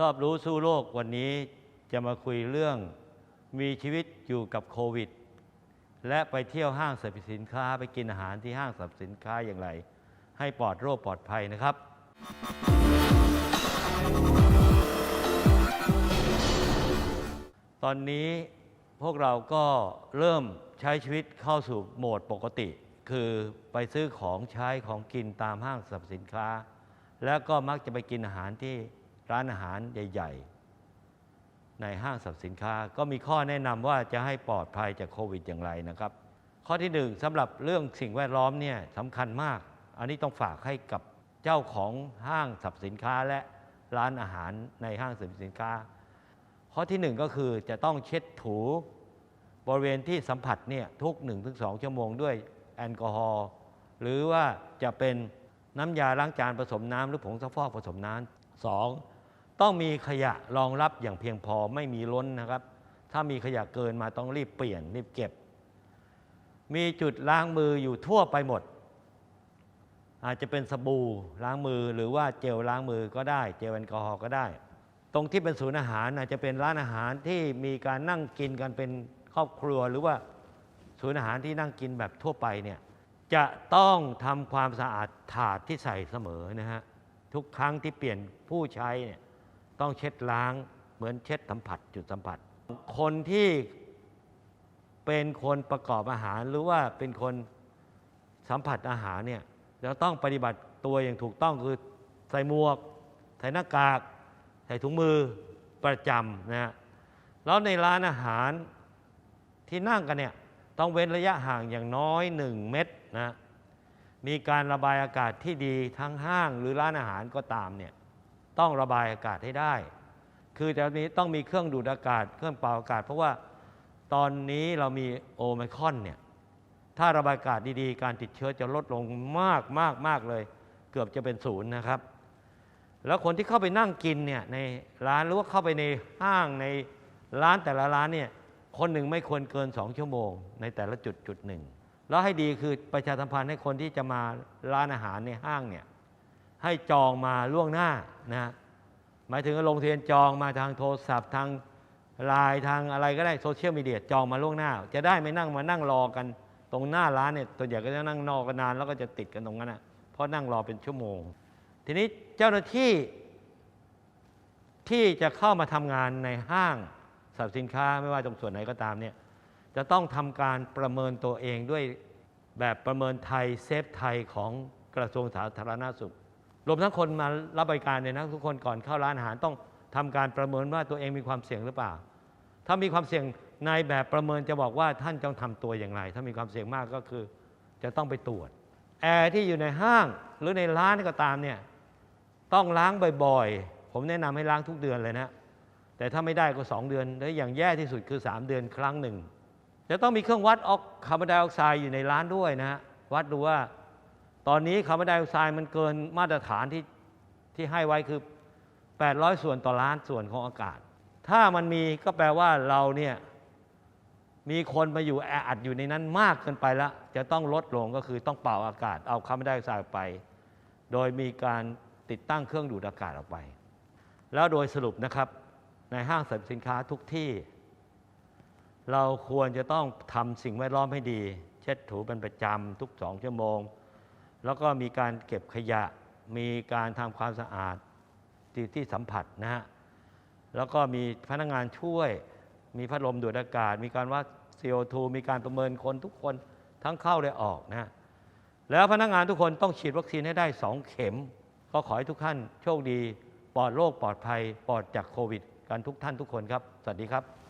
รอบรู้สู้โลกวันนี้จะมาคุยเรื่องมีชีวิตอยู่กับโควิด และไปเที่ยวห้างสรรพสินค้าไปกินอาหารที่ห้างสรรพสินค้าอย่างไร ให้ปลอดโรคปลอดภัยนะครับ ตอนนี้พวกเราก็เริ่มใช้ชีวิตเข้าสู่โหมดปกติ คือไปซื้อของใช้ของกินตามห้างสรรพสินค้า แล้วก็มักจะไปกินอาหารที่ ร้านอาหารใหญ่ ๆ ในห้างสรรพสินค้า ก็มีข้อแนะนำว่าจะให้ปลอดภัยจากโควิดอย่างไรนะครับ ข้อที่หนึ่งสำหรับเรื่องสิ่งแวดล้อมเนี่ยสำคัญมาก อันนี้ต้องฝากให้กับเจ้าของห้างสรรพสินค้าและร้านอาหารในห้างสรรพสินค้า ข้อที่หนึ่งก็คือจะต้องเช็ดถูบริเวณที่สัมผัสเนี่ยทุก 1-2 ชั่วโมงด้วยแอลกอฮอล์หรือว่าจะเป็นน้ำยาล้างจานผสมน้ำหรือผงซักฟอกผสมน้ำสอง ต้องมีขยะรองรับอย่างเพียงพอไม่มีล้นนะครับ ถ้ามีขยะเกินมาต้องรีบเปลี่ยนรีบเก็บ มีจุดล้างมืออยู่ทั่วไปหมด อาจจะเป็นสบู่ล้างมือหรือว่าเจลล้างมือก็ได้ เจลแอลกอฮอล์ก็ได้ ตรงที่เป็นศูนย์อาหารอาจจะเป็นร้านอาหารที่มีการนั่งกินกันเป็นครอบครัวหรือว่าศูนย์อาหารที่นั่งกินแบบทั่วไปเนี่ยจะต้องทำความสะอาดถาดที่ใส่เสมอนะฮะทุกครั้งที่เปลี่ยนผู้ใช้เนี่ย ต้องเช็ดล้างเหมือนเช็ดสัมผัสจุดสัมผัส คนที่เป็นคนประกอบอาหารหรือว่าเป็นคนสัมผัสอาหารเนี่ยจะต้องปฏิบัติตัวอย่างถูกต้องคือใส่หมวก ใส่หน้ากาก ใส่ถุงมือประจำนะฮะแล้วในร้านอาหารที่นั่งกันเนี่ยต้องเว้นระยะห่างอย่างน้อย 1 เมตรนะมีการระบายอากาศที่ดีทั้งห้างหรือร้านอาหารก็ตามเนี่ย ต้องระบายอากาศให้ได้ คือจะมีต้องมีเครื่องดูดอากาศ เครื่องเป่าอากาศ เพราะว่าตอนนี้เรามีโอไมคอนเนี่ย ถ้าระบายอากาศดีๆ การติดเชื้อจะลดลงมากมากมากเลย เกือบจะเป็นศูนย์นะครับ แล้วคนที่เข้าไปนั่งกินเนี่ยในร้านหรือว่าเข้าไปในห้างในร้านแต่ละร้านเนี่ย คนหนึ่งไม่ควรเกิน2ชั่วโมง ในแต่ละจุดจุดหนึ่งแล้วให้ดีคือประชาสัมพันธ์ให้คนที่จะมาร้านอาหารในห้างเนี่ยให้จองมาล่วงหน้านะ หมายถึงลงทะเบียนจองมาทางโทรศัพท์ทางไลน์ทางอะไรก็ได้โซเชียลมีเดียจองมาล่วงหน้า จะได้ไม่นั่งมานั่งรอกันตรงหน้าร้านเนี่ยตัวใหญ่ก็จะนั่งนอกกันนานแล้วก็จะติดกันตรงนั้นนะเพราะนั่งรอเป็นชั่วโมง ทีนี้เจ้าหน้าที่ที่จะเข้ามาทำงานในห้างสรรพสินค้าไม่ว่าตรงส่วนไหนก็ตามเนี่ยจะต้องทำการประเมินตัวเองด้วยแบบประเมินไทยเซฟไทยของกระทรวงสาธารณสุข รวมทั้งคนมารับบริการเนี่ยนะทุกคนก่อนเข้าร้านอาหารต้องทำการประเมินว่าตัวเองมีความเสี่ยงหรือเปล่า ถ้ามีความเสี่ยงในแบบประเมินจะบอกว่าท่านต้องทำตัวอย่างไร ถ้ามีความเสี่ยงมากก็คือจะต้องไปตรวจ แอร์ที่อยู่ในห้างหรือในร้านก็ตามเนี่ยต้องล้างบ่อยๆ ผมแนะนำให้ล้างทุกเดือนเลยนะ แต่ถ้าไม่ได้ก็ 2 เดือน และอย่างแย่ที่สุดคือ 3 เดือนครั้งหนึ่ง จะต้องมีเครื่องวัดออกคาร์บอนไดออกไซด์อยู่ในร้านด้วยนะฮะวัดดูว่า ตอนนี้คาร์บอนไดออกไซด์มันเกินมาตรฐานที่ที่ให้ไว้คือ 800 ส่วนต่อล้านส่วนของอากาศ ถ้ามันมีก็แปลว่าเราเนี่ยมีคนมาอยู่แออัดอยู่ในนั้นมากเกินไปแล้วจะต้องลดลงก็คือต้องเป่าอากาศ เอาคาร์บอนไดออกไซด์ไป โดยมีการติดตั้งเครื่องดูดอากาศออกไป แล้วโดยสรุปนะครับในห้างสรรพสินค้าทุกที่ เราควรจะต้องทำสิ่งแวดล้อมให้ดี เช็ดถูเป็นประจำทุกสองชั่วโมง แล้วก็มีการเก็บขยะ มีการทำความสะอาดที่ที่สัมผัสนะฮะ แล้วก็มีพนักงานช่วย มีพัดลมดูดอากาศ มีการวัด CO2 มีการประเมินคนทุกคนทั้งเข้าและออกนะฮะ แล้วพนักงานทุกคนต้องฉีดวัคซีนให้ได้ 2 เข็ม ก็ขอให้ทุกท่านโชคดี ปลอดโรคปลอดภัย ปลอดจากโควิด กันทุกท่านทุกคนครับ สวัสดีครับ